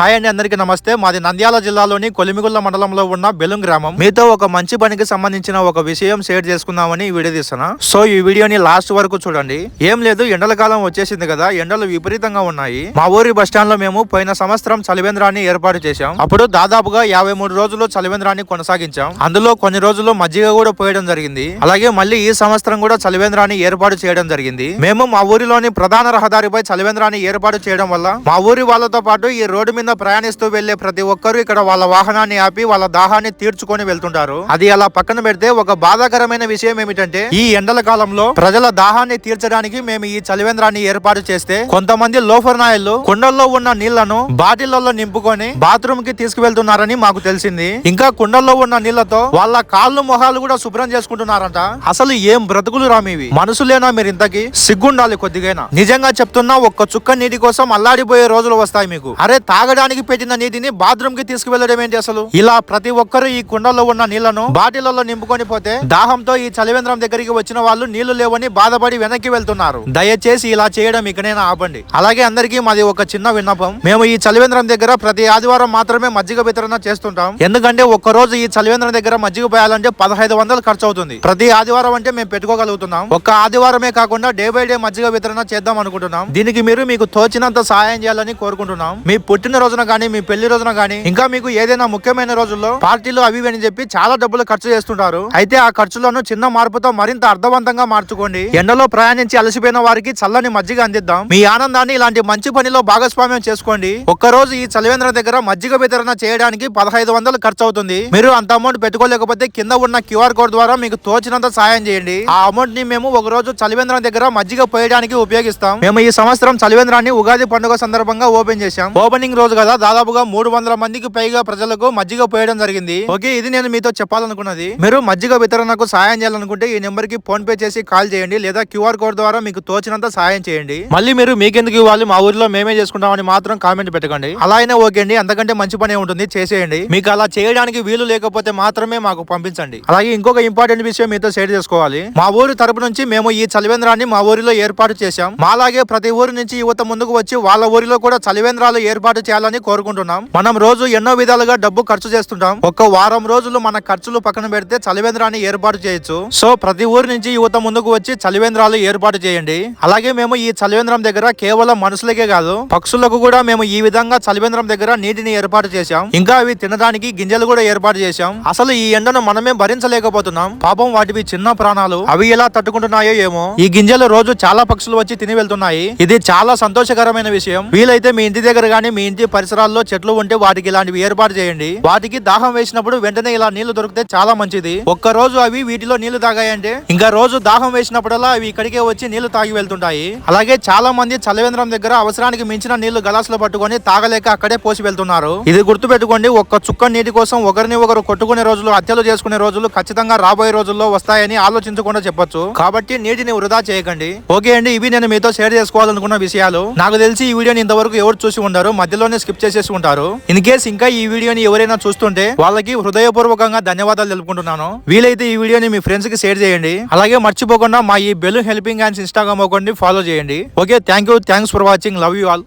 Hi అండి అందరికీ నమస్తే. మాది నంద్యాల జిల్లాలోని కొలిమిగుళ్ళ మండలంలో ఉన్న బెలుం గ్రామం. మీతో ఒక మంచి పనికి సంబంధించిన ఒక విషయం షేర్ చేసుకుందామని ఈ వీడియో తీస్తున్నా. సో ఈ వీడియోని లాస్ట్ వరకు చూడండి. ఏం లేదు ఎండల కాలం వచ్చేసింది కదా ఎండలు విపరీతంగా ఉన్నాయి. మా ఊరి బస్ స్టాండ్లో మేము పోయిన సంవత్సరం చలివేంద్రాన్ని ఏర్పాటు చేశాం. అప్పుడు దాదాపుగా యాభై మూడు రోజులు చలివేంద్రాన్ని కొనసాగించాం. అందులో కొన్ని రోజులు మజ్జిగ కూడా పోయడం జరిగింది. అలాగే మళ్ళీ ఈ సంవత్సరం కూడా చలివేంద్రాన్ని ఏర్పాటు చేయడం జరిగింది. మేము మా ఊరిలోని ప్రధాన రహదారిపై చలివేంద్రాన్ని ఏర్పాటు చేయడం వల్ల మా ఊరి వాళ్ళతో పాటు ఈ రోడ్డు మీద ప్రయాణిస్తూ వెళ్ళే ప్రతి ఒక్కరు ఇక్కడ వాళ్ళ వాహనాన్ని ఆపి వాళ్ళ దాహాన్ని తీర్చుకొని వెళ్తుంటారు. అది అలా పక్కన పెడితే ఒక బాధాకరమైన విషయం ఏమిటంటే ఈ ఎండల కాలంలో ప్రజల దాహాన్ని తీర్చడానికి మేము ఈ చలివేంద్రాన్ని ఏర్పాటు చేస్తే కొంతమంది లోఫర్ నాయలు కుండల్లో ఉన్న నీళ్ళను బాటిళ్ళలో నింపుకొని బాత్రూమ్కి తీసుకువెళ్తున్నారని మాకు తెలిసింది. ఇంకా కుండల్లో ఉన్న నీళ్ళతో వాళ్ళ కాళ్ళు మొహాలు కూడా శుభ్రం చేసుకుంటున్నారంట. అసలు ఏం బ్రతుకులు రామివి మనుషులేనా మీరు ఇంతకి? సిగ్గుండాలి కొద్దిగైనా. నిజంగా చెప్తున్నా ఒక్క చుక్క నీటి కోసం అల్లాడిపోయే రోజులు వస్తాయి మీకు. అరే తాగడానికి పెట్టిన నీటిని బాత్రూమ్కి తీసుకువెళ్ళడం ఏంటి అసలు? ఇలా ప్రతి ఒక్కరు ఈ కుండల్లో ఉన్న నీళ్ళను బాటిల్లో నింపుకొని పోతే దాహంతో ఈ చలివేంద్రం దగ్గరికి వచ్చిన వాళ్ళు నీళ్ళు లేవని బాధపడి వెనక్కి వెళ్తున్నారు. దయచేసి ఇలా చేయడం ఇకనైనా ఆపండి. అలాగే అందరికీ మాది ఒక చిన్న విన్నపం. మేము ఈ చలివేంద్రం దగ్గర ప్రతి ఆదివారం మాత్రమే మజ్జిగ వితరణ చేస్తుంటాం. ఎందుకంటే ఒక్క రోజు ఈ చలివేంద్రం దగ్గర మజ్జిగ పోయాలంటే పదహైదు వందలు ఖర్చు అవుతుంది ప్రతి ఆదివారం అంటే మేము పెట్టుకోగలుగుతున్నాం. ఒక్క ఆదివారమే కాకుండా డే బై డే మజ్జిగ వితరణ చేద్దాం అనుకుంటున్నాం. దీనికి మీరు మీకు తోచినంత సహాయం చేయాలని కోరుకుంటున్నాం. మీ పుట్టిన రోజున కానీ మీ పెళ్ళి రోజున కానీ ఇంకా మీకు ఏదైనా ముఖ్యమైన రోజుల్లో పార్టీలు అవి అని చెప్పి చాలా డబ్బులు ఖర్చు చేస్తుంటారు. అయితే ఆ ఖర్చులను చిన్న మార్పుతో మరింత అర్థవంతంగా మార్చుకోండి. ఎండలో ప్రయాణించి అలసిపోయిన వారికి చల్లని మజ్జిగ అందిద్దాం. మీ ఆనందాన్ని ఇలాంటి మంచి పనిలో భాగస్వామ్యం చేసుకోండి. ఒక్క రోజు ఈ చలివేంద్ర దగ్గర మజ్జిగ వితరణ చేయడానికి పదహైదు వందలు ఖర్చు అవుతుంది మీరు అంత అమౌంట్ పెట్టుకోలేకపోతే కింద ఉన్న క్యూఆర్ కోడ్ ద్వారా మీకు తోచినంత సాయం చేయండి. ఆ అమౌంట్ని మేము ఒక రోజు చలివేంద్రం దగ్గర మజ్జిగ పోయడానికి ఉపయోగిస్తాం. మేము ఈ సంవత్సరం చలివేంద్రాన్ని ఉగాది పండుగ సందర్భంగా ఓపెన్ చేశాం. ఓపెనింగ్ రోజు కదా దాదాపుగా మూడు వందల మందికి పైగా ప్రజలకు మజ్జిగ పోయడం జరిగింది. ఓకే ఇది నేను మీతో చెప్పాలనుకున్నది. మీరు మజ్జిగ వితరణకు సాయం చేయాలనుకుంటే ఈ నెంబర్కి ఫోన్ పే చేసి కాల్ చేయండి లేదా క్యూఆర్ కోడ్ ద్వారా మీకు తోచినంత సాయం చేయండి. మళ్ళీ మీరు మీకెందుకు ఇవ్వాలి? మా ఊరిలో మేమే చేసుకుంటామని మాత్రం కామెంట్ పెట్టకండి. అలా అయినా ఓకే అండి అంతకంటే మంచి పని ఉంటుంది చేసేయండి. మీకు అలా చేయడానికి వీలు లేకపోతే మాత్రమే మాకు పంపించండి. అలాగే ఇంకొక ఇంపార్టెంట్ విషయం మీతో షేర్ చేసుకోవాలి. మా ఊరి తరపు నుంచి మేము ఈ చలివేంద్రాన్ని మా ఊరిలో ఏర్పాటు చేశాం. మాలాగే ప్రతి ఊరి నుంచి యువత ముందుకు వచ్చి వాళ్ళ ఊరిలో కూడా చలివేంద్రాలు ఏర్పాటు చేయాలని కోరుకుంటున్నాం. మనం రోజు ఎన్నో విధాలుగా డబ్బు ఖర్చు చేస్తుంటాం. ఒక్క వారం రోజులు మన ఖర్చులు పక్కన పెడితే చలివేంద్రాన్ని ఏర్పాటు చేయొచ్చు. సో ప్రతి ఊరి నుంచి యువత ముందుకు వచ్చి చలివేంద్రాలు ఏర్పాటు చేయండి. అలాగే మేము ఈ చలివేంద్రం దగ్గర కేవలం మనుషులకే కాదు పక్షులకు కూడా మేము ఈ విధంగా చలివేంద్రం దగ్గర నీటిని ఏర్పాటు చేశాం. ఇంకా అవి తినడానికి గింజలు కూడా ఏర్పాటు చేశాం. అసలు ఈ ఎండను మనమే భరించలేకపోతున్నాం. పాపం వాటివి చిన్న ప్రాణాలు. అవి ఎలా తట్టుకుంటున్నాయో ఏమో. ఈ గింజలు రోజు చాలా పక్షులు వచ్చి తిని వెళ్తున్నాయి. ఇది చాలా సంతోషకరమైన విషయం. వీలైతే మీ ఇంటి దగ్గర గానీ మీ ఇంటి పరిసరాల్లో చెట్లు ఉంటే వాటికి ఇలాంటివి ఏర్పాటు చేయండి. వాటికి దాహం వేసినప్పుడు వెంటనే ఇలా నీళ్ళు దొరికితే చాలా మంచిది. ఒక్క రోజు అవి వీటిలో నీళ్ళు తాగాయంటే ఇంకా రోజు దాహం వేసినప్పుడల్లా అవి ఇక్కడికే వచ్చి నీళ్ళు తాగి వెళ్తుంటాయి. అలాగే చాలా మంది చలవేంద్రం దగ్గర అవసరానికి మించిన నీళ్ళు గలాసులో పట్టుకొని తాగలేక అక్కడే పోసి వెళ్తున్నారు. ఇది గుర్తు పెట్టుకోండి ఒక్క చుక్క నీటి కోసం ఒకరిని ఒకరు కొట్టుకునే రోజులు హత్యలు చేసుకునే రోజులు ఖచ్చితంగా రాబోయే రోజుల్లో వస్తాయని ఆలోచించకుండా చెప్పొచ్చు. కాబట్టి నీటిని వృధా చేయకండి. ఓకే అండి ఇవి నేను మీతో షేర్ చేసుకోవాలనుకున్న విషయాలు. నాకు తెలిసి ఈ వీడియోని ఇంతవరకు ఎవరు చూసి ఉండరు. మధ్యలోనే స్కిప్ చేసేసి ఉంటారు. ఇన్ కేస్ ఇంకా ఈ వీడియోని ఎవరైనా చూస్తుంటే వాళ్ళకి హృదయపూర్వకంగా ధన్యవాదాలు తెలుపుకుంటున్నాను. వీలైతే ఈ వీడియోని మీ ఫ్రెండ్స్కి షేర్ చేయండి. అలాగే మర్చిపోకుండా మా ఈ బెలూన్ హెల్పింగ్ హ్యాండ్స్ ఇన్స్టాగ్రామ్ అకౌంట్ని ఫాలో చేయండి. Okay thank you thanks for watching love you all